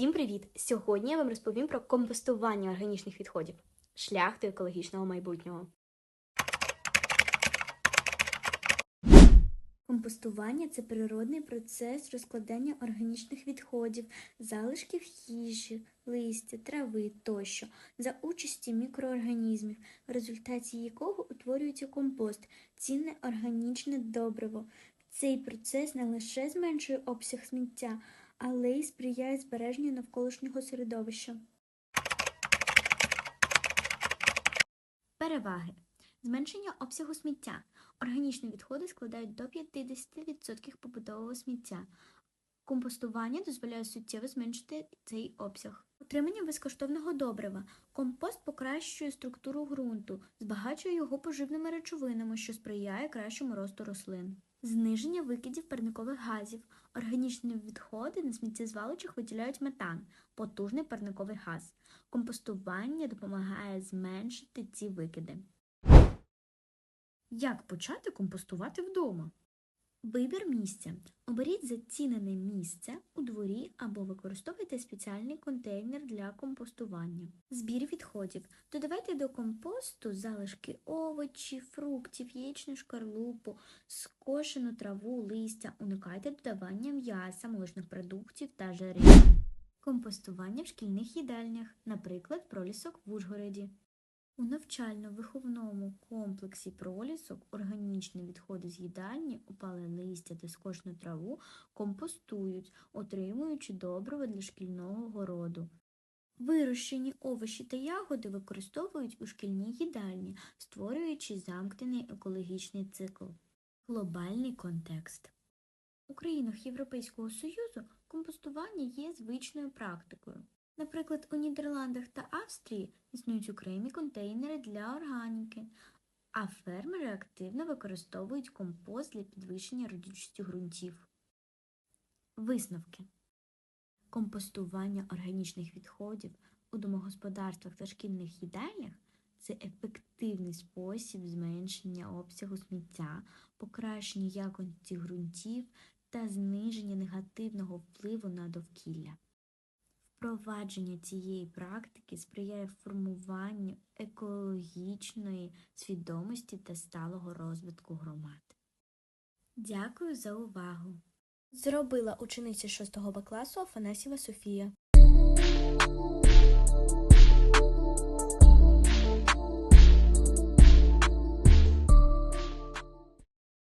Всім привіт! Сьогодні я вам розповім про компостування органічних відходів шлях до екологічного майбутнього. Компостування це природний процес розкладання органічних відходів, залишків їжі, листя, трави тощо за участі мікроорганізмів, в результаті якого утворюється компост, цінне органічне добриво. Цей процес не лише зменшує обсяг сміття, але й сприяє збереженню навколишнього середовища. Переваги. Зменшення обсягу сміття. Органічні відходи складають до 50% побутового сміття. Компостування дозволяє суттєво зменшити цей обсяг. Отримання безкоштовного добрива. Компост покращує структуру ґрунту, збагачує його поживними речовинами, що сприяє кращому росту рослин. Зниження викидів парникових газів. Органічні відходи на сміттєзвалищах виділяють метан, потужний парниковий газ. Компостування допомагає зменшити ці викиди. Як почати компостувати вдома? Вибір місця. Оберіть зацінене місце у дворі або використовуйте спеціальний контейнер для компостування. Збір відходів. Додавайте до компосту залишки овочів, фруктів, яєчну шкарлупу, скошену траву, листя. Уникайте додавання м'яса, молочних продуктів та жирів. Компостування в шкільних їдальнях, наприклад, пролісок в Ужгороді. У навчально-виховному комплексі пролісок органічні відходи з їдальні, опале листя та скошну траву компостують, отримуючи добриво для шкільного городу. Вирощені овочі та ягоди використовують у шкільній їдальні, створюючи замкнений екологічний цикл. Глобальний контекст. У країнах Європейського Союзу компостування є звичною практикою. Наприклад, у Нідерландах та Австрії існують окремі контейнери для органіки, а фермери активно використовують компост для підвищення родючості ґрунтів. Висновки. Компостування органічних відходів у домогосподарствах та шкільних їдальнях це ефективний спосіб зменшення обсягу сміття, покращення якості ґрунтів та зниження негативного впливу на довкілля. Впровадження цієї практики сприяє формуванню екологічної свідомості та сталого розвитку громад. Дякую за увагу! Зробила учениця 6 Б класу Афанасьєва Софія.